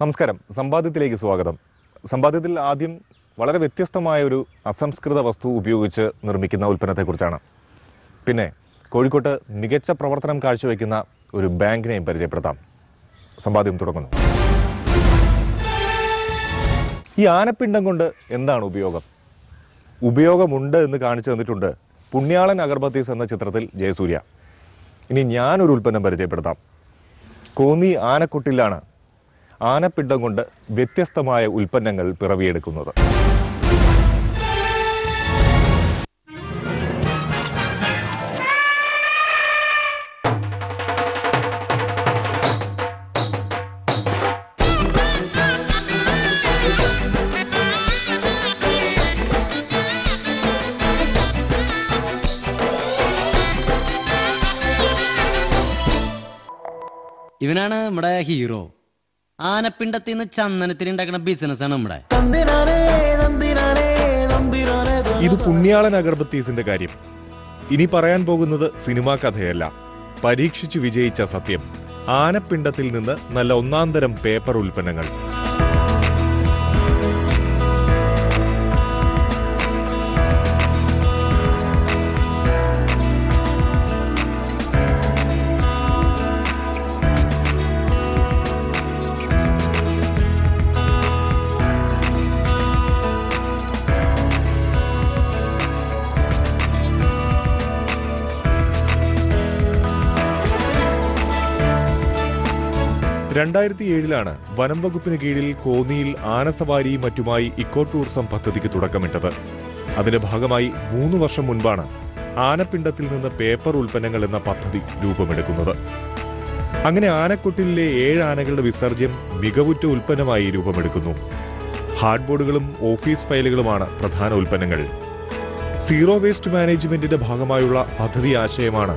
നമസ്കാരം. സമ്പാദ്യത്തിലേക്ക് സ്വാഗതം. സമ്പാദ്യത്തിൽ ആദ്യം വളരെ വ്യത്യസ്തമായ ഒരു അസംസ്കൃത വസ്തു ഉപയോഗിച്ച് നിർമ്മിക്കുന്ന ഉൽപ്പന്നത്തെക്കുറിച്ചാണ്. പിന്നെ കോഴിക്കോട്ട് മികച്ച പ്രവർത്തനം കാഴ്ചവെക്കുന്ന ഒരു ബാങ്കിനെയും പരിചയപ്പെടുത്താം. സമ്പാദ്യം തുടങ്ങുന്നു. ഈ ആനപ്പിണ്ടം കൊണ്ട് എന്താണ് ഉപയോഗം? ഉപയോഗമുണ്ട് എന്ന് കാണിച്ചു തന്നിട്ടുണ്ട് പുണ്യാളൻ അഗർബത്തീസ് എന്ന ചിത്രത്തിൽ ജയസൂര്യ. ഇനി ഞാനൊരു ഉൽപ്പന്നം പരിചയപ്പെടുത്താം. കോന്നി ആനക്കുട്ടിലാണ് ആനപ്പിണ്ടം കൊണ്ട് വ്യത്യസ്തമായ ഉൽപ്പന്നങ്ങൾ പിറവിയെടുക്കുന്നത്. ഇവനാണ് നമ്മുടെ ഹീറോ. ആനപ്പിണ്ടത്തിൽ നിന്ന് ചന്ദനത്തിൽ ഉണ്ടാക്കുന്ന ബിസിനസ്സാണ് നമ്മുടെ. ഇത് പുണ്യാളൻ അഗർബത്തീസിന്റെ കാര്യം. ഇനി പറയാൻ പോകുന്നത് സിനിമാ കഥയല്ല. പരീക്ഷിച്ചു വിജയിച്ച സത്യം. ആനപ്പിണ്ടത്തിൽ നിന്ന് നല്ല ഒന്നാം തരം പേപ്പർ ഉൽപ്പന്നങ്ങൾ. രണ്ടായിരത്തി ഏഴിലാണ് വനം വകുപ്പിന് കീഴിൽ കോന്നിയിൽ ആനസവാരി മറ്റുമായി ഇക്കോ ടൂറിസം പദ്ധതിക്ക് തുടക്കമിട്ടത്. അതിന്റെ ഭാഗമായി മൂന്ന് വർഷം മുൻപാണ് ആനപ്പിണ്ടത്തിൽ നിന്ന് പേപ്പർ ഉൽപ്പന്നങ്ങൾ എന്ന പദ്ധതി രൂപമെടുക്കുന്നത്. അങ്ങനെ ആനക്കുട്ടിലെ ഏഴ് ആനകളുടെ വിസർജ്യം മികവുറ്റ ഉൽപ്പന്നമായി രൂപമെടുക്കുന്നു. ഹാർഡ് ബോർഡുകളും ഓഫീസ് ഫയലുകളുമാണ് പ്രധാന ഉൽപ്പന്നങ്ങൾ. സീറോ വേസ്റ്റ് മാനേജ്മെന്റിന്റെ ഭാഗമായുള്ള പദ്ധതി ആശയമാണ്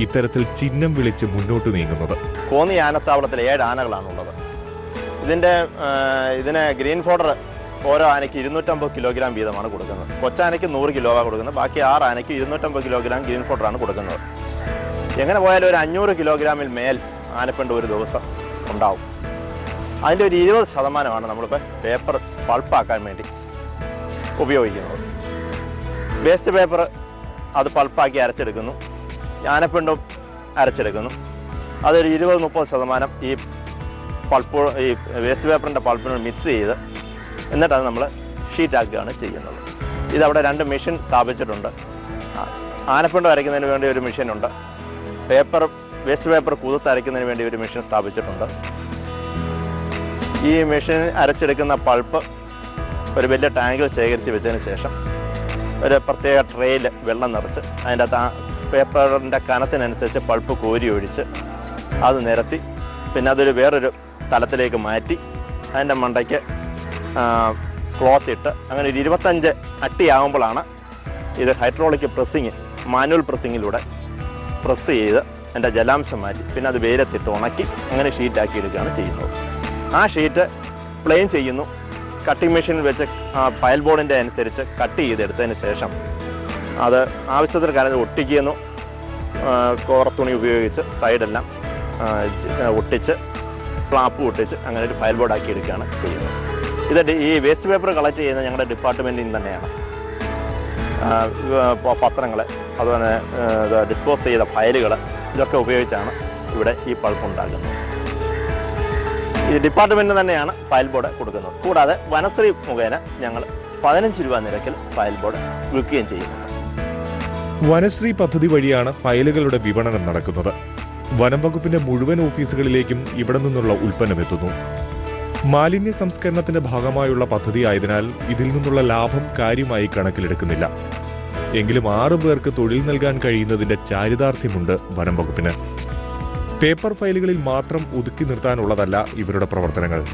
ഇത്തരത്തിൽ ചിഹ്നം വിളിച്ച് മുന്നോട്ട് നീങ്ങുന്നത്. കോന്നി ആനത്താവളത്തിൽ ഏഴ് ആനകളാണുള്ളത്. ഇതിന്റെ ഇതിന് ഗ്രീൻ ഫോഡർ ഓരോ ആനയ്ക്ക് ഇരുന്നൂറ്റമ്പത് കിലോഗ്രാം വീതമാണ് കൊടുക്കുന്നത്. കൊച്ചാനയ്ക്ക് നൂറ് കിലോ കൊടുക്കുന്നത്. ബാക്കി ആറ് ആനയ്ക്ക് ഇരുന്നൂറ്റമ്പത് കിലോഗ്രാം ഗ്രീൻ ഫോഡറാണ് കൊടുക്കുന്നത്. എങ്ങനെ പോയാലും ഒരു അഞ്ഞൂറ് കിലോഗ്രാമിൽ മേൽ ആനപ്പിണ്ട് ഒരു ദിവസം ഉണ്ടാവും. അതിന്റെ ഒരു ഇരുപത് ശതമാനമാണ് നമ്മളിപ്പോൾ പേപ്പർ പൾപ്പാക്കാൻ വേണ്ടി ഉപയോഗിക്കുന്നത്. വേസ്റ്റ് പേപ്പർ അത് പൾപ്പാക്കി അരച്ചെടുക്കുന്നു. ആനപ്പിണ്ടും അരച്ചെടുക്കുന്നു. അതൊരു ഇരുപത് മുപ്പത് ശതമാനം ഈ പൾപ്പ് ഈ വേസ്റ്റ് പേപ്പറിന്റെ പൾപ്പിനോട് മിക്സ് ചെയ്ത് എന്നിട്ടത് നമ്മൾ ഷീറ്റാക്കുകയാണ് ചെയ്യുന്നത്. ഇതവിടെ രണ്ട് മെഷീൻ സ്ഥാപിച്ചിട്ടുണ്ട്. ആനപ്പിണ്ട് അരയ്ക്കുന്നതിന് വേണ്ടി ഒരു മെഷീനുണ്ട്. പേപ്പർ വേസ്റ്റ് പേപ്പർ കുതിർത്ത് അരയ്ക്കുന്നതിന് വേണ്ടി ഒരു മെഷീൻ സ്ഥാപിച്ചിട്ടുണ്ട്. ഈ മെഷീൻ അരച്ചെടുക്കുന്ന പൾപ്പ് ഒരു വലിയ ടാങ്കിൽ ശേഖരിച്ച് വെച്ചതിന് ശേഷം ഒരു പ്രത്യേക ട്രേയിൽ വെള്ളം നിറച്ച് അതിന്റെ പേപ്പറിന്റെ കനത്തിനനുസരിച്ച് പൾപ്പ് കോരി ഒഴിച്ച് അത് നിരത്തി. പിന്നെ അതൊരു വേറൊരു തലത്തിലേക്ക് മാറ്റി. അതിന്റെ മണ്ടയ്ക്ക് ക്ലോത്ത് ഇട്ട്. അങ്ങനെ ഒരു ഇരുപത്തഞ്ച് അട്ടിയാകുമ്പോഴാണ് ഇത് ഹൈഡ്രോളിക് പ്രസ്സിങ് മാനുവൽ പ്രസ്സിങ്ങിലൂടെ പ്രസ് ചെയ്ത് അതിന്റെ ജലാംശം മാറ്റി. പിന്നെ അത് വെയിലത്തിട്ട് ഉണക്കി അങ്ങനെ ഷീറ്റാക്കി എടുക്കുകയാണ് ചെയ്യുന്നത്. ആ ഷീറ്റ് പ്ലെയിൻ ചെയ്യുന്നു. കട്ടിംഗ് മെഷീനിൽ വെച്ച് ആ പയൽ ബോർഡിന്റെ അനുസരിച്ച് കട്ട് ചെയ്തെടുത്തതിന് ശേഷം അത് ആവശ്യത്തിന് കാലത്ത് ഒട്ടിക്കുന്നു. കോറത്തുണി ഉപയോഗിച്ച് സൈഡെല്ലാം ഒട്ടിച്ച് ഫ്ലാപ്പ് ഒട്ടിച്ച് അങ്ങനെ ഒരു ഫയൽ ബോർഡ് ആക്കി എടുക്കുകയാണ് ചെയ്യുന്നത്. ഇത് ഈ വേസ്റ്റ് പേപ്പർ കളക്ട് ചെയ്യുന്നത് ഞങ്ങളുടെ ഡിപ്പാർട്ട്മെന്റിൽ നിന്ന് തന്നെയാണ് പത്രങ്ങൾ അതുപോലെ ഡിസ്പോസ് ചെയ്ത ഫയലുകൾ ഇതൊക്കെ ഉപയോഗിച്ചാണ് ഇവിടെ ഈ പൾപ്പ് ഉണ്ടാക്കുന്നത്. ഈ ഡിപ്പാർട്ട്മെന്റിന് തന്നെയാണ് ഫയൽ ബോർഡ് കൊടുക്കുന്നത്. കൂടാതെ വനശ്രീ മുഖേന ഞങ്ങൾ പതിനഞ്ച് രൂപ നിരക്കിൽ ഫയൽ ബോർഡ് വിൽക്കുകയും ചെയ്യുന്നുണ്ട്. വനശ്രീ പദ്ധതി വഴിയാണ് ഫയലുകളുടെ വിപണനം നടക്കുന്നത്. വനം വകുപ്പിന്റെ മുഴുവൻ ഓഫീസുകളിലേക്കും ഇവിടെ നിന്നുള്ള ഉൽപ്പന്നം എത്തുന്നു. മാലിന്യ സംസ്കരണത്തിന്റെ ഭാഗമായുള്ള പദ്ധതി ആയതിനാൽ ഇതിൽ നിന്നുള്ള ലാഭം കാര്യമായി കണക്കിലെടുക്കുന്നില്ല. എങ്കിലും ആറു പേർക്ക് തൊഴിൽ നൽകാൻ കഴിയുന്നതിന്റെ ചാരിതാർത്ഥ്യമുണ്ട് വനം വകുപ്പിന് പേപ്പർ ഫയലുകളിൽ മാത്രം ഒതുക്കി നിർത്താനുള്ളതല്ല ഇവരുടെ പ്രവർത്തനങ്ങൾ.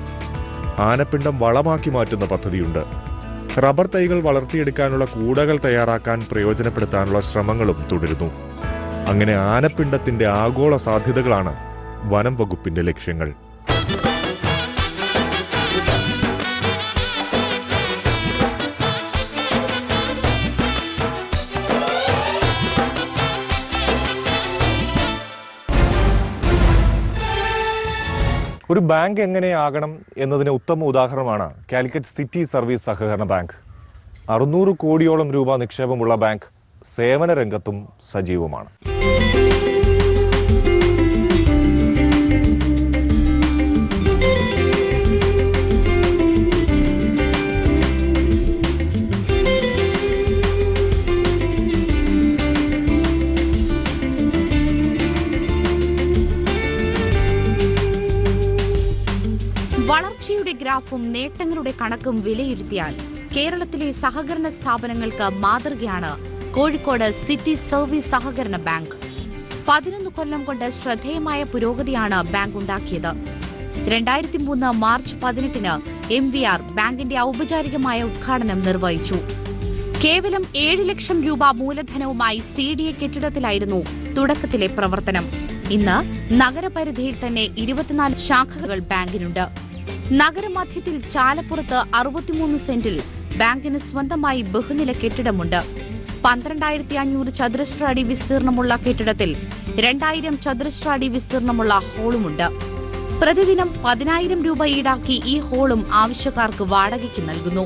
ആനപ്പിണ്ടം വളമാക്കി മാറ്റുന്ന പദ്ധതിയുണ്ട്. റബ്ബർ തൈകൾ വളർത്തിയെടുക്കാനുള്ള കൂടകൾ തയ്യാറാക്കാൻ പ്രയോജനപ്പെടുത്താനുള്ള ശ്രമങ്ങളും തുടരുന്നു. അങ്ങനെ ആനപ്പിണ്ടത്തിന്റെ ആഗോള സാധ്യതകളാണ് വനം വകുപ്പിന്റെ ലക്ഷ്യങ്ങൾ. ഒരു ബാങ്ക് എങ്ങനെയാകണം എന്നതിന് ഉത്തമ ഉദാഹരണമാണ് കാലിക്കറ്റ് സിറ്റി സർവീസ് സഹകരണ ബാങ്ക്. അറുന്നൂറ് കോടിയോളം രൂപ നിക്ഷേപമുള്ള ബാങ്ക് സേവന രംഗത്തും സജീവമാണ്. വളർച്ചയുടെ ഗ്രാഫും നേട്ടങ്ങളുടെ കണക്കും വിലയിരുത്തിയാൽ കേരളത്തിലെ സഹകരണ സ്ഥാപനങ്ങൾക്ക് മാതൃകയാണ് കോഴിക്കോട് സിറ്റി സർവീസ് സഹകരണ ബാങ്ക്. പതിനൊന്ന് കൊല്ലം കൊണ്ട് ശ്രദ്ധേയമായ പുരോഗതിയാണ് ബാങ്ക് ഉണ്ടാക്കിയത്. രണ്ടായിരത്തി മൂന്ന് മാർച്ച് പതിനെട്ടിന് എം വി ആർ ബാങ്കിന്റെ ഔപചാരികമായ ഉദ്ഘാടനം നിർവഹിച്ചു. കേവലം ഏഴ് ലക്ഷം രൂപ മൂലധനവുമായി സി ഡി എ കെട്ടിടത്തിലായിരുന്നു തുടക്കത്തിലെ പ്രവർത്തനം. ഇന്ന് നഗരപരിധിയിൽ തന്നെ ഇരുപത്തിനാല് ശാഖകൾ ബാങ്കിനുണ്ട്. നഗരമധ്യത്തിൽ ചാലപ്പുറത്ത് അറുപത്തിമൂന്ന് സെന്റിൽ ബാങ്കിന് സ്വന്തമായി ബഹുനില കെട്ടിടമുണ്ട്. പന്ത്രണ്ടായിരത്തി അഞ്ഞൂറ് ചതുരശ്ര അടി വിസ്തീർണമുള്ള കെട്ടിടത്തിൽ രണ്ടായിരം ചതുരശ്ര അടി വിസ്തീർണമുള്ള ഹോളുമുണ്ട്. പ്രതിദിനം പതിനായിരം രൂപ ഈടാക്കി ഈ ഹോളും ആവശ്യക്കാർക്ക് വാടകയ്ക്ക് നൽകുന്നു.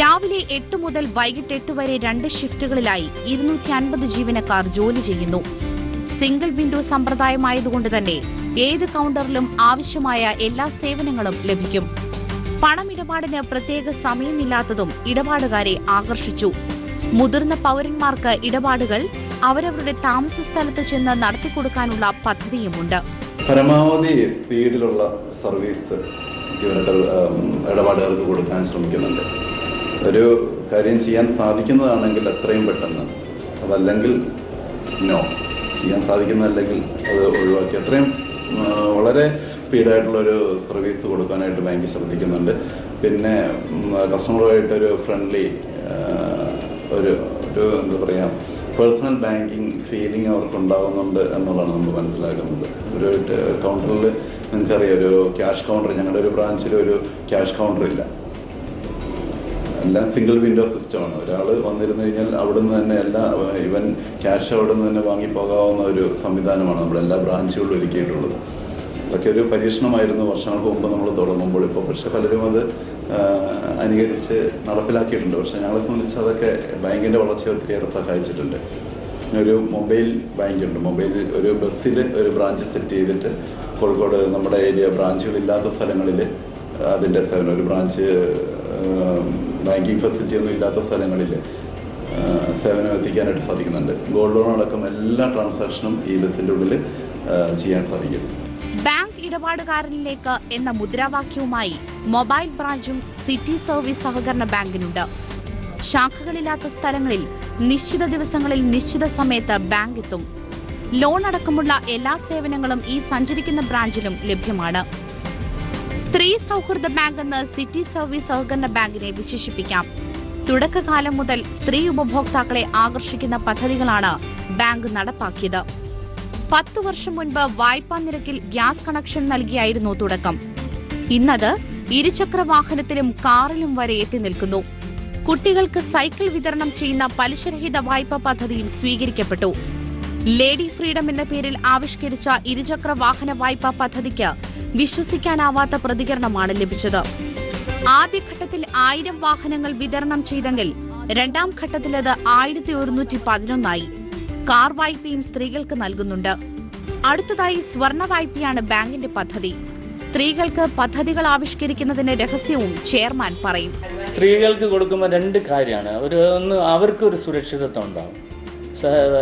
രാവിലെ എട്ട് മുതൽ വൈകിട്ട് എട്ട് വരെ രണ്ട് ഷിഫ്റ്റുകളിലായി ഇരുന്നൂറ്റി അൻപത് ജീവനക്കാർ ജോലി ചെയ്യുന്നു. സിംഗിൾ വിൻഡോ സമ്പ്രദായമായതുകൊണ്ട് തന്നെ ഏത് കൗണ്ടറിലും ആവശ്യമായ എല്ലാ സേവനങ്ങളും ലഭിക്കും. പണമിടപാടിന് പ്രത്യേക സമയമില്ലാത്തതും ഇടപാടുകാരെ ആകർഷിച്ചു. മുതിർന്ന പൗരന്മാർക്ക് ഇടപാടുകൾ അവരവരുടെ താമസ സ്ഥലത്ത് ചെന്ന് നടത്തിക്കൊടുക്കാനുള്ള പദ്ധതിയുമുണ്ട്. പരമാവധി സ്പീഡിലുള്ള സർവീസ് ഇടപാടുകാർക്ക് കൊടുക്കാൻ ശ്രമിക്കുന്നുണ്ട്. ഒരു കാര്യം ചെയ്യാൻ സാധിക്കുന്നതാണെങ്കിൽ എത്രയും പെട്ടെന്ന്. അതല്ലെങ്കിൽ നോ. ചെയ്യാൻ സാധിക്കുന്നതല്ലെങ്കിൽ അത് ഒഴിവാക്കി. അത്രയും ആ, വളരെ സ്പീഡായിട്ടുള്ളൊരു സർവീസ് കൊടുക്കാനായിട്ട് ബാങ്ക് ശ്രദ്ധിക്കുന്നുണ്ട്. പിന്നെ കസ്റ്റമറുമായിട്ടൊരു ഫ്രണ്ട്ലി ഒരു ഒരു എന്താ പറയുക പേഴ്സണൽ ബാങ്കിങ് ഫീലിംഗ് അവർക്ക് ഉണ്ടാകുന്നുണ്ട് എന്നുള്ളതാണ് നമ്മൾ മനസ്സിലാക്കുന്നത്. ഒരു കൗണ്ടറിൽ നിങ്ങൾക്കറിയാം ഒരു ക്യാഷ് കൗണ്ടർ ഞങ്ങളുടെ ഒരു ബ്രാഞ്ചിൽ ഒരു ക്യാഷ് കൗണ്ടർ ഇല്ല. എല്ലാം സിംഗിൾ വിൻഡോ സിസ്റ്റമാണ് ഒരാൾ വന്നിരുന്നു കഴിഞ്ഞാൽ അവിടുന്ന് തന്നെ എല്ലാ ഇവൻ ക്യാഷ് അവിടെ നിന്ന് തന്നെ വാങ്ങിപ്പോകാവുന്ന ഒരു സംവിധാനമാണ് നമ്മുടെ എല്ലാ ബ്രാഞ്ചുകളിലും ഒരുക്കിയിട്ടുള്ളത്. അതൊക്കെ ഒരു പരീക്ഷണമായിരുന്നു. വർഷങ്ങൾക്ക് മുമ്പ് നമ്മൾ തുടങ്ങുമ്പോൾ ഇപ്പോൾ. പക്ഷെ പലരും അത് അനുകരിച്ച് നടപ്പിലാക്കിയിട്ടുണ്ട്. പക്ഷേ ഞങ്ങളെ സംബന്ധിച്ച് അതൊക്കെ ബാങ്കിന്റെ വളർച്ചയെ ഒത്തിരിയേറെ സഹായിച്ചിട്ടുണ്ട്. ഒരു മൊബൈൽ ബാങ്കുണ്ട്. മൊബൈലിൽ ഒരു ബസ്സിൽ ഒരു ബ്രാഞ്ച് സെറ്റ് ചെയ്തിട്ട് കോഴിക്കോട് നമ്മുടെ ഏരിയ ബ്രാഞ്ചുകളില്ലാത്ത സ്ഥലങ്ങളിൽ അതിന്റെ സേവനം ഒരു ബ്രാഞ്ച് ബാങ്കിങ് ഫെസിലിറ്റി ഒന്നും ഇല്ലാത്ത സ്ഥലങ്ങളിൽ സേവനം എത്തിക്കാനായിട്ട് സാധിക്കുന്നുണ്ട്. ഗോൾഡ് ലോൺ അടക്കം എല്ലാ ട്രാൻസാക്ഷനും ഈ ബസ്സിന്റെ ഉള്ളിൽ ചെയ്യാൻ സാധിക്കും. ബാങ്ക് ഇടപാടുകാരനിലേക്ക് എന്ന മുദ്രാവാക്യവുമായി മൊബൈൽ ബ്രാഞ്ചും സിറ്റി സർവീസ് സഹകരണ ബാങ്കിനുണ്ട്. ശാഖകളില്ലാത്ത സ്ഥലങ്ങളിൽ നിശ്ചിത ദിവസങ്ങളിൽ നിശ്ചിത സമയത്ത് ബാങ്ക് എത്തും. ലോൺ അടക്കമുള്ള എല്ലാ സേവനങ്ങളും ഈ സഞ്ചരിക്കുന്ന ബ്രാഞ്ചിലും ലഭ്യമാണ്. സ്ത്രീ സൗഹൃദ ബാങ്ക് എന്ന് സിറ്റി സർവീസ് സഹകരണ ബാങ്കിനെ വിശേഷിപ്പിക്കാം. തുടക്കകാലം മുതൽ സ്ത്രീ ഉപഭോക്താക്കളെ ആകർഷിക്കുന്ന പദ്ധതികളാണ് ബാങ്ക് നടപ്പാക്കിയത്. പത്തു വർഷം മുൻപ് വായ്പാ നിരക്കിൽ ഗ്യാസ് കണക്ഷൻ നൽകിയായിരുന്നു തുടക്കം. ഇന്നത് ഇരുചക്ര വാഹനത്തിലും കാറിലും വരെ എത്തി നിൽക്കുന്നു. കുട്ടികൾക്ക് സൈക്കിൾ വിതരണം ചെയ്യുന്ന പലിശരഹിത വായ്പാ പദ്ധതിയും സ്വീകരിക്കപ്പെട്ടു. ലേഡി ഫ്രീഡം എന്ന പേരിൽ ആവിഷ്കരിച്ച ഇരുചക്ര വാഹന വായ്പാ പദ്ധതിക്ക് വിശ്വസിക്കാനാവാത്ത പ്രതികരണമാണ് ലഭിച്ചത്. ആദ്യഘട്ടത്തിൽ ആയിരം വാഹനങ്ങൾ വിതരണം ചെയ്തെങ്കിൽ രണ്ടാം ഘട്ടത്തിലത് ആയിരത്തി ഒരുന്നൂറ്റി പതിനൊന്നായി. കാർ വായ്പയും സ്ത്രീകൾക്ക് നൽകുന്നുണ്ട്. അടുത്തതായി സ്വർണ വായ്പയാണ് ബാങ്കിന്റെ പദ്ധതി. സ്ത്രീകൾക്ക് പദ്ധതികൾ ആവിഷ്കരിക്കുന്നതിന്റെ രഹസ്യവും ചെയർമാൻ പറയും. സ്ത്രീകൾക്ക് കൊടുക്കുമ്പോൾ രണ്ട് കാര്യമാണ്. ഒരു ഒന്ന് അവർക്ക് ഒരു സുരക്ഷിതത്വം ഉണ്ടാവും.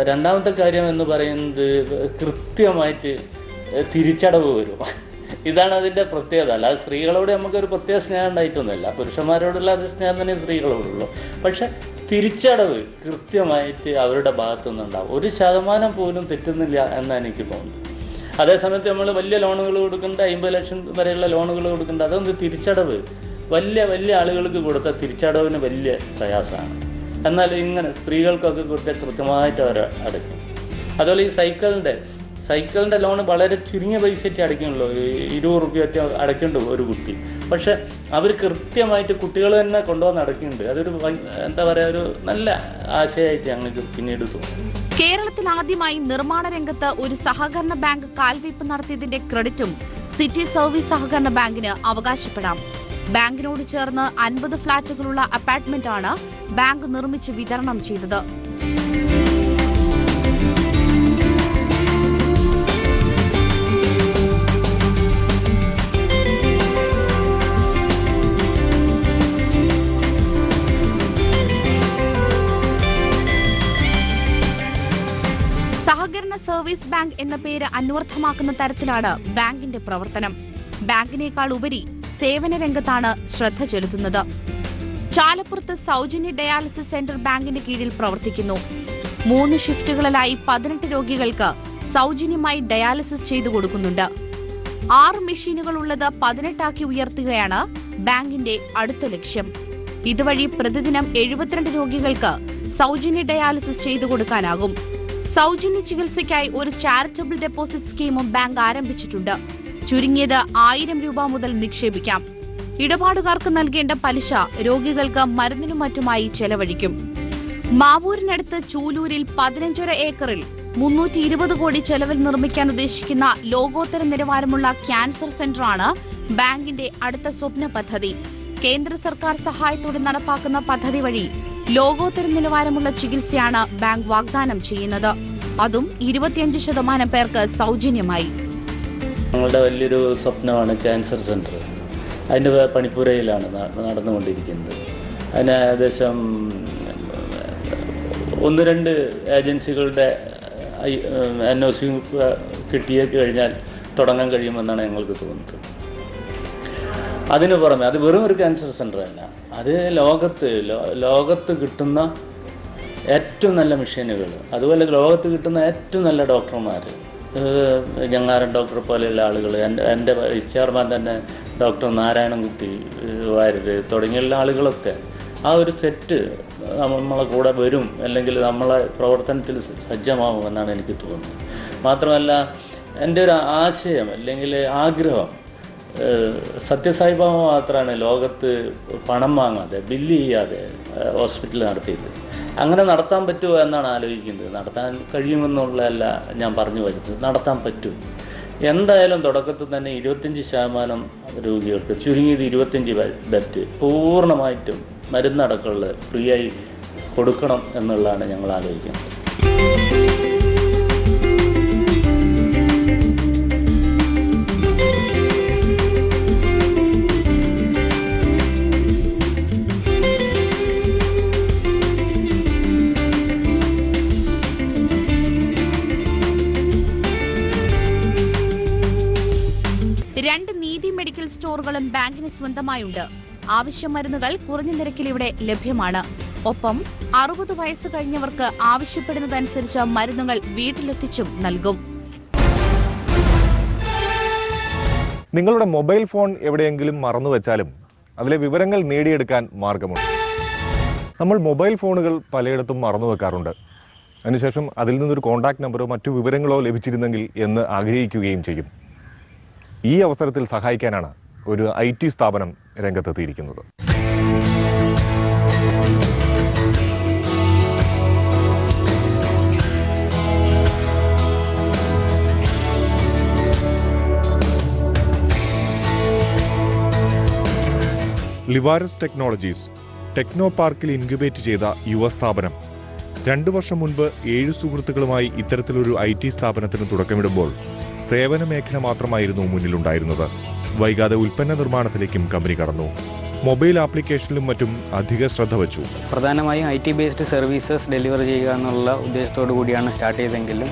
രണ്ടാമത്തെ കാര്യം എന്ന് പറയുന്നത് കൃത്യമായിട്ട് തിരിച്ചടവ് വരും. ഇതാണ് അതിന്റെ പ്രത്യേകത. അല്ലാതെ സ്ത്രീകളോട് നമുക്കൊരു പ്രത്യേക സ്നേഹം ഉണ്ടായിട്ടൊന്നുമില്ല. പുരുഷന്മാരോടുള്ള അതേ സ്നേഹം തന്നെ സ്ത്രീകളോടുള്ളൂ. പക്ഷെ തിരിച്ചടവ് കൃത്യമായിട്ട് അവരുടെ ഭാഗത്തുനിന്ന് ഉണ്ടാവും ഒരു ശതമാനം പോലും തെറ്റുന്നില്ല എന്നാണ് എനിക്ക് തോന്നുന്നത്. അതേസമയത്ത് നമ്മൾ വലിയ ലോണുകൾ കൊടുക്കേണ്ട അമ്പത് ലക്ഷം വരെയുള്ള ലോണുകൾ കൊടുക്കേണ്ട അതൊന്ന് തിരിച്ചടവ്. വലിയ വലിയ ആളുകൾക്ക് കൊടുത്ത തിരിച്ചടവിന് വലിയ പ്രയാസമാണ്. എന്നാൽ ഇങ്ങനെ സ്ത്രീകൾക്കൊക്കെ കൊടുത്ത കൃത്യമായിട്ട് അവർ അടയ്ക്കും. അതുപോലെ ഈ സൈക്കിളിന്റെ സൈക്കിളിന്റെ ലോൺ വളരെ ചുരുങ്ങിയ പൈസയ്ക്ക് അടയ്ക്കുള്ളൂ ഇരുപത് റുപ്യ അടയ്ക്കുന്നുണ്ട് ഒരു കുട്ടി. പക്ഷെ അവർ കൃത്യമായിട്ട് കുട്ടികൾ തന്നെ കൊണ്ടുവന്ന് അടയ്ക്കുന്നുണ്ട്. അതൊരു എന്താ പറയുക ഒരു നല്ല ആശയമായിട്ട് ഞങ്ങൾക്ക് പിന്നീട് തോന്നുന്നു കേരളത്തിൽ ആദ്യമായി നിർമ്മാണ രംഗത്ത് ഒരു സഹകരണ ബാങ്ക് കാൽവയ്പ് നടത്തിയതിന്റെ ക്രെഡിറ്റും സിറ്റി സർവീസ് സഹകരണ ബാങ്കിന് അവകാശപ്പെടാം. ബാങ്കിനോട് ചേർന്ന് അൻപത് ഫ്ളാറ്റുകളുള്ള അപ്പാർട്ട്മെന്റാണ് ബാങ്ക് നിർമ്മിച്ച് വിതരണം ചെയ്തത്. സഹകരണ സർവീസ് ബാങ്ക് എന്ന പേര് അന്വർത്ഥമാക്കുന്ന തരത്തിലാണ് ബാങ്കിന്റെ പ്രവർത്തനം. ബാങ്കിനേക്കാൾ ഉപരി സേവന രംഗത്താണ് ശ്രദ്ധ ചെലുത്തുന്നത്. ചാലപ്പുറത്ത് സൗജന്യ ഡയാലിസിസ് സെന്റർ ബാങ്കിന്റെ കീഴിൽ പ്രവർത്തിക്കുന്നു. മൂന്ന് ഷിഫ്റ്റുകളിലായി പതിനെട്ട് രോഗികൾക്ക് സൗജന്യമായി ഡയാലിസിസ് ചെയ്തു കൊടുക്കുന്നുണ്ട്. ആറ് മെഷീനുകൾ ഉള്ളത് പതിനെട്ടാക്കി ഉയർത്തുകയാണ് ബാങ്കിന്റെ അടുത്ത ലക്ഷ്യം. ഇതുവഴി പ്രതിദിനം എഴുപത്തിരണ്ട് രോഗികൾക്ക് സൗജന്യ ഡയാലിസിസ് ചെയ്തു കൊടുക്കാനാകും. സൗജന്യ ചികിത്സയ്ക്കായി ഒരു ചാരിറ്റബിൾ ഡെപ്പോസിറ്റ് സ്കീമും ബാങ്ക് ആരംഭിച്ചിട്ടുണ്ട്. ചുരുങ്ങിയത് ആയിരം രൂപ മുതൽ നിക്ഷേപിക്കാം. ഇടപാടുകാർക്ക് നൽകേണ്ട പലിശ രോഗികൾക്ക് മരുന്നിനും മറ്റുമായി ചെലവഴിക്കും. മാവൂരിനടുത്ത് ചൂലൂരിൽ പതിനഞ്ചര ഏക്കറിൽ മുന്നൂറ്റി ഇരുപത് കോടി ചെലവിൽ നിർമ്മിക്കാൻ ഉദ്ദേശിക്കുന്ന ലോകോത്തര നിലവാരമുള്ള ക്യാൻസർ സെന്ററാണ് ബാങ്കിന്റെ അടുത്ത സ്വപ്ന പദ്ധതി കേന്ദ്ര സർക്കാർ സഹായത്തോടെ നടപ്പാക്കുന്ന പദ്ധതി വഴി ലോകോത്തര നിലവാരമുള്ള ചികിത്സയാണ് ബാങ്ക് വാഗ്ദാനം ചെയ്യുന്നത്. അതും ഇരുപത്തിയഞ്ച് ശതമാനം പേർക്ക് സൗജന്യമായി. ഞങ്ങളുടെ വലിയൊരു സ്വപ്നമാണ് ക്യാൻസർ സെന്റർ. അതിന്റെ പണിപ്പുരയിലാണ് നടന്നുകൊണ്ടിരിക്കുന്നത്. അതിന് ഏകദേശം ഒന്ന് രണ്ട് ഏജൻസികളുടെ എൻ ഒ സി കിട്ടിയ കഴിഞ്ഞാൽ തുടങ്ങാൻ കഴിയുമെന്നാണ് ഞങ്ങൾക്ക് തോന്നുന്നത്. അതിന് പുറമെ അത് വെറും ഒരു ക്യാൻസർ സെന്റർ തന്നെ അത് ലോകത്ത് ലോകത്ത് കിട്ടുന്ന ഏറ്റവും നല്ല മെഷീനുകൾ അതുപോലെ ലോകത്ത് കിട്ടുന്ന ഏറ്റവും നല്ല ഡോക്ടർമാർ ഞങ്ങാരൻ ഡോക്ടർ പോലെയുള്ള ആളുകൾ എന്റെ എന്റെ ചെയർമാൻ തന്നെ ഡോക്ടർ നാരായണൻകുട്ടി ഏഹ്, വാര്യർ തുടങ്ങിയുള്ള ആളുകളൊക്കെ ആ ഒരു സെറ്റ് നമ്മളെ കൂടെ വരും. അല്ലെങ്കിൽ നമ്മളെ പ്രവർത്തനത്തിൽ സജ്ജമാകുമെന്നാണ് എനിക്ക് തോന്നുന്നത്. മാത്രമല്ല എന്റെ ഒരു ആശയം അല്ലെങ്കിൽ ആഗ്രഹം സത്യസായിബാബ മാത്രമാണ് ലോകത്ത് പണം വാങ്ങാതെ ബില്ല് ചെയ്യാതെ ഹോസ്പിറ്റൽ നടത്തിയത്. അങ്ങനെ നടത്താൻ പറ്റുമോ എന്നാണ് ആലോചിക്കുന്നത്. നടത്താൻ കഴിയുമെന്നുള്ളതല്ല ഞാൻ പറഞ്ഞു വരുന്നത്. നടത്താൻ പറ്റും. എന്തായാലും തുടക്കത്തിൽ തന്നെ ഇരുപത്തഞ്ച് ശതമാനം രോഗികൾക്ക് ചുരുങ്ങിയത് ഇരുപത്തഞ്ച് ബെറ്റ് പൂർണമായിട്ടും മരുന്നടക്കമുള്ള ഫ്രീ ആയി കൊടുക്കണം എന്നുള്ളതാണ് ഞങ്ങൾ ആലോചിക്കുന്നത്. സ്റ്റോറുകളും ബാങ്കിന് സ്വന്തമായുണ്ട്. ആവശ്യ മരുന്നുകൾ കുറഞ്ഞ നിരക്കിൽ ഇവിടെ ലഭ്യമാണ്. ഒപ്പം അറുപത് വയസ്സ് കഴിഞ്ഞവർക്ക് ആവശ്യപ്പെടുന്നതനുസരിച്ച് മരുന്നുകൾ വീട്ടിലെത്തിച്ചും നൽകും. നിങ്ങളുടെ മൊബൈൽ ഫോൺ എവിടെയെങ്കിലും മറന്നു വെച്ചാലും അതിലെ വിവരങ്ങൾ നേടിയെടുക്കാൻ മാർഗമുണ്ട്. നമ്മൾ മൊബൈൽ ഫോണുകൾ പലയിടത്തും മറന്നു വെക്കാറുണ്ട് അതിനുശേഷം അതിൽ നിന്നൊരു കോൺടാക്ട് നമ്പറോ മറ്റു വിവരങ്ങളോ ലഭിച്ചിരുന്നെങ്കിൽ എന്ന് ആഗ്രഹിക്കുകയും ചെയ്യും. ഈ അവസരത്തിൽ സഹായിക്കാനാണ് ഒരു ഐ ടി സ്ഥാപനം രംഗത്തെത്തിയിരിക്കുന്നത്. ലിവാരസ് ടെക്നോളജീസ് ടെക്നോ പാർക്കിൽ ഇൻക്യുബേറ്റ് ചെയ്ത യുവ സ്ഥാപനം. രണ്ടു വർഷം മുൻപ് ഏഴ് സുഹൃത്തുക്കളുമായി ഇത്തരത്തിലൊരു ഐ ടി സ്ഥാപനത്തിന് തുടക്കമിടുമ്പോൾ സേവന മേഖല മാത്രമായിരുന്നു മുന്നിലുണ്ടായിരുന്നത്. വൈകാതെ ഉൽപ്പന്ന നിർമ്മാണത്തിലേക്കും കമ്പനി കടന്നു. മൊബൈൽ ആപ്ലിക്കേഷനിലും മറ്റും അധിക ശ്രദ്ധ വച്ചു. പ്രധാനമായും I T based services deliver ചെയ്യുക എന്നുള്ള ഉദ്ദേശത്തോടു കൂടിയാണ് സ്റ്റാർട്ട് ചെയ്തെങ്കിലും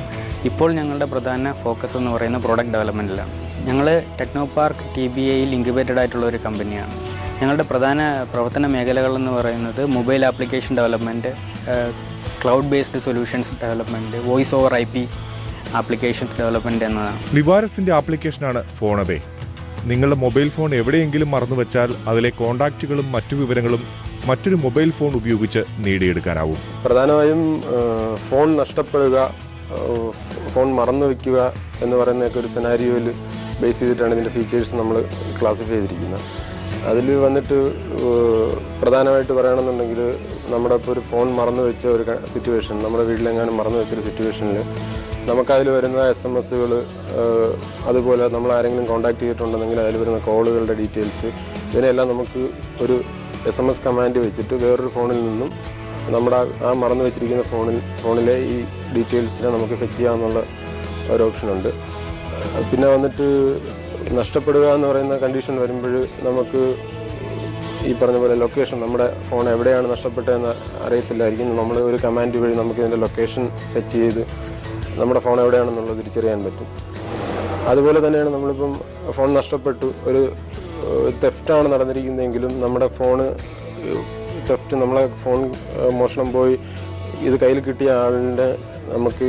ഇപ്പോൾ ഞങ്ങളുടെ പ്രധാന ഫോക്കസ് എന്ന് പറയുന്ന പ്രോഡക്റ്റ് ഡെവലപ്മെന്റിലാണ്. ഞങ്ങൾ ടെക്നോ പാർക്ക് ടി ബി എയിൽ ഇൻക്യുബേറ്റഡ് ആയിട്ടുള്ള ഒരു കമ്പനിയാണ്. ഞങ്ങളുടെ പ്രധാന പ്രവർത്തന മേഖലകൾ എന്ന് പറയുന്നത് mobile application development cloud based solutions development voice over I P applications development എന്നതാണ്. ലിവാരസിന്റെ ആപ്ലിക്കേഷനാണ് ഫോണബേ നിങ്ങളുടെ മൊബൈൽ ഫോൺ എവിടെയെങ്കിലും മറന്നു വെച്ചാൽ അതിലെ കോൺടാക്റ്റുകളും മറ്റു വിവരങ്ങളും മറ്റൊരു മൊബൈൽ ഫോൺ ഉപയോഗിച്ച് നേടിയെടുക്കാനാവും. പ്രധാനമായും ഫോൺ നഷ്ടപ്പെടുക ഫോൺ മറന്നു വെക്കുക എന്ന് പറയുന്ന ഒരു സെനാരിയോയിൽ ബേസ് ചെയ്തിട്ടാണ് ഇതിന്റെ ഫീച്ചേഴ്സ് നമ്മൾ ക്ലാസിഫൈ ചെയ്തിരിക്കുന്നത്. അതിൽ വന്നിട്ട് പ്രധാനമായിട്ട് പറയണമെന്നുണ്ടെങ്കിൽ നമ്മുടെ ഇപ്പോൾ ഒരു ഫോൺ മറന്നു വെച്ച ഒരു സിറ്റുവേഷൻ നമ്മുടെ വീട്ടിലെങ്ങാനും മറന്നു വെച്ചൊരു സിറ്റുവേഷനിൽ നമുക്കതിൽ വരുന്ന എസ് എം എസ്സുകൾ അതുപോലെ നമ്മൾ ആരെങ്കിലും കോൺടാക്ട് ചെയ്തിട്ടുണ്ടെങ്കിൽ അതിൽ വരുന്ന കോളുകളുടെ ഡീറ്റെയിൽസ് ഇതിനെല്ലാം നമുക്ക് ഒരു എസ് എം എസ് കമാൻഡ് വെച്ചിട്ട് വേറൊരു ഫോണിൽ നിന്നും നമ്മുടെ ആ മറന്നു വെച്ചിരിക്കുന്ന ഫോണിൽ ഫോണിലെ ഈ ഡീറ്റെയിൽസിനെ നമുക്ക് ഫെച്ച് ചെയ്യാമെന്നുള്ള ഒരു ഓപ്ഷനുണ്ട് പിന്നെ വന്നിട്ട് നഷ്ടപ്പെടുക എന്ന് പറയുന്ന കണ്ടീഷൻ വരുമ്പോൾ നമുക്ക് ഈ പറഞ്ഞ പോലെ ലൊക്കേഷൻ നമ്മുടെ ഫോൺ എവിടെയാണ് നഷ്ടപ്പെട്ടതെന്ന് അറിയത്തില്ലായിരിക്കും. നമ്മൾ ഒരു കമാൻഡ് വഴി നമുക്ക് ഇതിന്റെ ലൊക്കേഷൻ ഫെച്ച് ചെയ്ത് നമ്മുടെ ഫോൺ എവിടെയാണെന്നുള്ളത് തിരിച്ചറിയാൻ പറ്റും. അതുപോലെ തന്നെയാണ് നമ്മളിപ്പം ഫോൺ നഷ്ടപ്പെട്ടു. ഒരു തെഫ്റ്റാണ് നടന്നിരിക്കുന്നതെങ്കിലും നമ്മുടെ ഫോണ് തെഫ്റ്റ് നമ്മളെ ഫോൺ മോഷണം പോയി. ഇത് കയ്യിൽ കിട്ടിയ ആളിന്റെ നമുക്ക്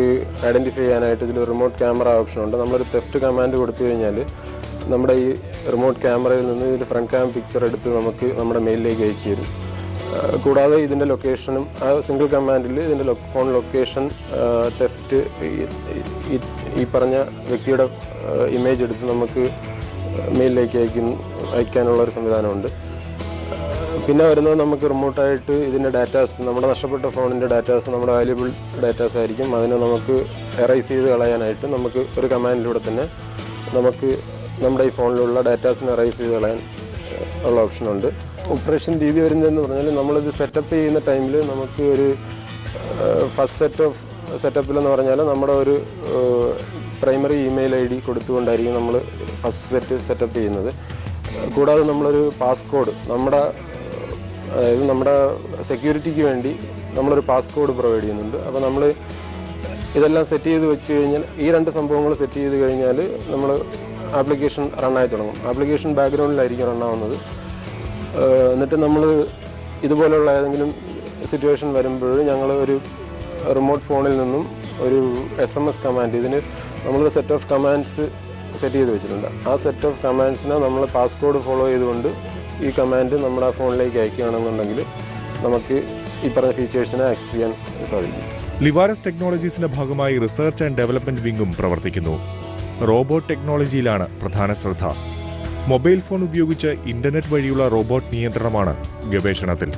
ഐഡന്റിഫൈ ചെയ്യാനായിട്ട് ഇതിൽ റിമോട്ട് ക്യാമറ ഓപ്ഷൻ ഉണ്ട്. നമ്മളൊരു തെഫ്റ്റ് കമാൻഡ് കൊടുത്തു കഴിഞ്ഞാൽ നമ്മുടെ ഈ റിമോട്ട് ക്യാമറയിൽ നിന്ന് ഇതിൽ ഫ്രണ്ട് ക്യാം പിക്ചർ എടുത്ത് നമുക്ക് നമ്മുടെ മെയിലിലേക്ക് അയച്ചു തരും. കൂടാതെ ഇതിന്റെ ലൊക്കേഷനും ആ സിംഗിൾ കമാൻഡിൽ ഇതിന്റെ ഫോൺ ലൊക്കേഷൻ തെഫ്റ്റ് ഈ പറഞ്ഞ വ്യക്തിയുടെ ഇമേജ് എടുത്ത് നമുക്ക് മെയിലിലേക്ക് അയക്കുന്നു അയക്കാനുള്ള ഒരു സംവിധാനമുണ്ട്. പിന്നെ വരുന്നത് നമുക്ക് റിമോട്ടായിട്ട് ഇതിന്റെ ഡാറ്റാസ് നമ്മുടെ നഷ്ടപ്പെട്ട ഫോണിന്റെ ഡാറ്റാസ് നമ്മുടെ വാല്യുബിൾ ഡാറ്റാസ് ആയിരിക്കും. അതിനെ നമുക്ക് എറൈസ് ചെയ്ത് കളയാനായിട്ട് നമുക്ക് ഒരു കമാൻഡിലൂടെ തന്നെ നമുക്ക് നമ്മുടെ ഈ ഫോണിലുള്ള ഡാറ്റാസിനെ എറൈസ് ചെയ്ത് കളയാൻ ഉള്ള ഓപ്ഷനുണ്ട് ഓപ്പറേഷൻ രീതി വരുന്നതെന്ന് പറഞ്ഞാൽ നമ്മളിത് സെറ്റപ്പ് ചെയ്യുന്ന ടൈമിൽ നമുക്ക് ഒരു ഫസ്റ്റ് സെറ്റ് ഓഫ് സെറ്റപ്പിലെന്ന് പറഞ്ഞാൽ നമ്മുടെ ഒരു പ്രൈമറി ഇമെയിൽ ഐ ഡി കൊടുത്തുകൊണ്ടായിരിക്കും നമ്മൾ ഫസ്റ്റ് സെറ്റ് സെറ്റപ്പ് ചെയ്യുന്നത്. കൂടാതെ നമ്മളൊരു പാസ്കോഡ് നമ്മുടെ അതായത് നമ്മുടെ സെക്യൂരിറ്റിക്ക് വേണ്ടി നമ്മളൊരു പാസ്കോഡ് പ്രൊവൈഡ് ചെയ്യുന്നുണ്ട്. അപ്പോൾ നമ്മൾ ഇതെല്ലാം സെറ്റ് ചെയ്ത് വെച്ച് കഴിഞ്ഞാൽ ഈ രണ്ട് സംഭവങ്ങൾ സെറ്റ് ചെയ്ത് കഴിഞ്ഞാൽ നമ്മൾ ആപ്ലിക്കേഷൻ റണ്ണായി തുടങ്ങും. ആപ്ലിക്കേഷൻ ബാക്ക്ഗ്രൗണ്ടിലായിരിക്കും റണ്ണാവുന്നത് എന്നിട്ട് നമ്മൾ ഇതുപോലെയുള്ള ഏതെങ്കിലും സിറ്റുവേഷൻ വരുമ്പോൾ ഞങ്ങൾ ഒരു റിമോട്ട് ഫോണിൽ നിന്നും ഒരു എസ് എം എസ് കമാൻഡ് ഇതിന് നമ്മളൊരു സെറ്റ് ഓഫ് കമാൻഡ്സ് സെറ്റ് ചെയ്ത് വെച്ചിട്ടുണ്ട്. ആ സെറ്റ് ഓഫ് കമാൻഡ്സിനെ നമ്മൾ പാസ്കോഡ് ഫോളോ ചെയ്തുകൊണ്ട് ഈ കമാൻഡ് നമ്മുടെ ആ ഫോണിലേക്ക് അയക്കുകയാണെന്നുണ്ടെങ്കിൽ നമുക്ക് ഈ പറഞ്ഞ ഫീച്ചേഴ്സിനെ ആക്സസ് ചെയ്യാൻ സാധിക്കും. ലിവാരസ് ടെക്നോളജീസിന്റെ ഭാഗമായി റിസർച്ച് ആൻഡ് ഡെവലപ്മെന്റ് വിംഗും പ്രവർത്തിക്കുന്നു. റോബോട്ട് ടെക്നോളജിയിലാണ് പ്രധാന ശ്രദ്ധ. മൊബൈൽ ഫോൺ ഉപയോഗിച്ച് ഇന്റർനെറ്റ് വഴിയുള്ള റോബോട്ട് നിയന്ത്രണമാണ് ഗവേഷണത്തിൽ.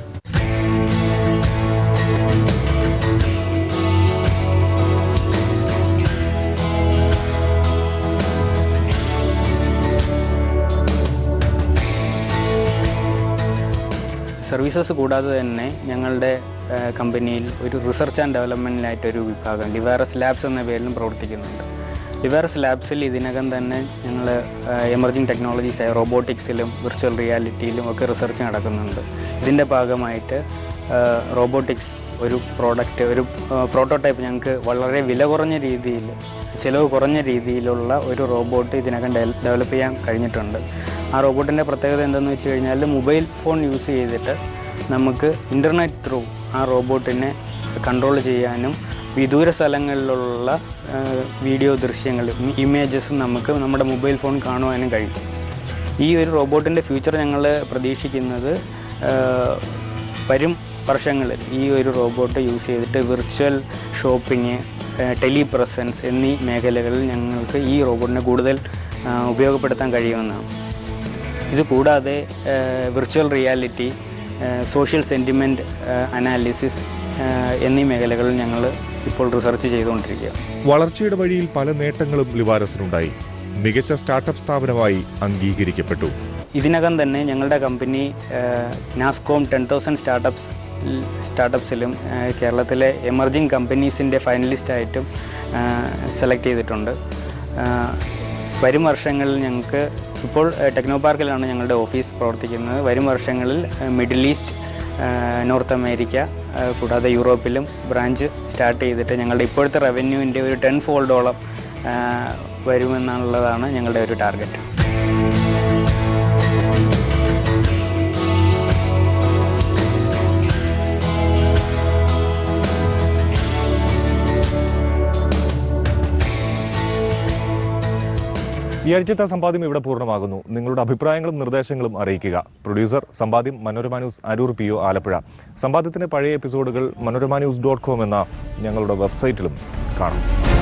സർവീസസ് കൂടാതെ തന്നെ ഞങ്ങളുടെ കമ്പനിയിൽ ഒരു റിസർച്ച് ആൻഡ് ഡെവലപ്മെന്റിനായിട്ടൊരു വിഭാഗം ഡിവാറസ് ലാബ്സ് എന്ന പേരിലും പ്രവർത്തിക്കുന്നുണ്ട്. ലിവാറസ് ലാബ്സിൽ ഇതിനകം തന്നെ ഞങ്ങൾ എമർജിങ് ടെക്നോളജീസായ റോബോട്ടിക്സിലും വിർച്വൽ റിയാലിറ്റിയിലും ഒക്കെ റിസർച്ച് നടക്കുന്നുണ്ട്. ഇതിന്റെ ഭാഗമായിട്ട് റോബോട്ടിക്സ് ഒരു പ്രോഡക്റ്റ് ഒരു പ്രോട്ടോടൈപ്പ് ഞങ്ങൾക്ക് വളരെ വില കുറഞ്ഞ രീതിയിൽ ചിലവ് കുറഞ്ഞ രീതിയിലുള്ള ഒരു റോബോട്ട് ഇതിനകം ഡെവലപ്പ് ചെയ്യാൻ കഴിഞ്ഞിട്ടുണ്ട്. ആ റോബോട്ടിന്റെ പ്രത്യേകത എന്തെന്ന് വെച്ച് കഴിഞ്ഞാൽ മൊബൈൽ ഫോൺ യൂസ് ചെയ്തിട്ട് നമുക്ക് ഇന്റർനെറ്റ് ത്രൂ ആ റോബോട്ടിനെ കൺട്രോൾ ചെയ്യാനും വിദൂര സ്ഥലങ്ങളിലുള്ള വീഡിയോ ദൃശ്യങ്ങൾ ഇമേജസും നമുക്ക് നമ്മുടെ മൊബൈൽ ഫോൺ കാണുവാനും കഴിയും. ഈ ഒരു റോബോട്ടിന്റെ ഫ്യൂച്ചർ ഞങ്ങൾ പ്രതീക്ഷിക്കുന്നത് വരും വർഷങ്ങളിൽ ഈ ഒരു റോബോട്ട് യൂസ് ചെയ്തിട്ട് വിർച്വൽ ഷോപ്പിംഗ് ടെലി പ്രസൻസ് എന്നീ മേഖലകളിൽ ഞങ്ങൾക്ക് ഈ റോബോട്ടിനെ കൂടുതൽ ഉപയോഗപ്പെടുത്താൻ കഴിയുമെന്നാണ്. ഇത് കൂടാതെ virtual reality social sentiment analysis എന്നീ മേഖലകളിൽ ഞങ്ങൾ ഇപ്പോൾ റിസർച്ച് ചെയ്തുകൊണ്ടിരിക്കുക വളർച്ചയുടെ വഴിയിൽ പല നേട്ടങ്ങളും ലിവാരസിനുണ്ടായി. മികച്ച സ്റ്റാർട്ടപ്പ് സ്ഥാപനമായി അംഗീകരിക്കപ്പെട്ടു. ഇതിനകം തന്നെ ഞങ്ങളുടെ company NASSCOM ten thousand startups സ്റ്റാർട്ടപ്സിലും കേരളത്തിലെ എമർജിംഗ് കമ്പനീസിന്റെ ഫൈനലിസ്റ്റായിട്ടും സെലക്ട് ചെയ്തിട്ടുണ്ട്. വരും വർഷങ്ങളിൽ ഞങ്ങൾക്ക് ഇപ്പോൾ ടെക്നോ പാർക്കിലാണ് ഞങ്ങളുടെ ഓഫീസ് പ്രവർത്തിക്കുന്നത്. വരും വർഷങ്ങളിൽ മിഡിൽ ഈസ്റ്റ് നോർത്ത് അമേരിക്ക കൂടാതെ യൂറോപ്പിലും ബ്രാഞ്ച് സ്റ്റാർട്ട് ചെയ്തിട്ട് ഞങ്ങളുടെ ഇപ്പോഴത്തെ റവന്യൂവിന്റെ ഒരു ടെൻ ഫോൾഡോളം വരുമെന്നുള്ളതാണ് ഞങ്ങളുടെ ഒരു ടാർഗറ്റ് ഈ ആഴ്ചത്തെ സമ്പാദ്യം ഇവിടെ പൂർണമാകുന്നു. നിങ്ങളുടെ അഭിപ്രായങ്ങളും നിർദ്ദേശങ്ങളും അറിയിക്കുക. പ്രൊഡ്യൂസർ സമ്പാദ്യം Manorama news Aroor P O Alappuzha. സമ്പാദ്യത്തിന്റെ പഴയ എപ്പിസോഡുകൾ മനോരമ ന്യൂസ് ഡോട്ട് കോം എന്ന ഞങ്ങളുടെ വെബ്സൈറ്റിലും കാണാം.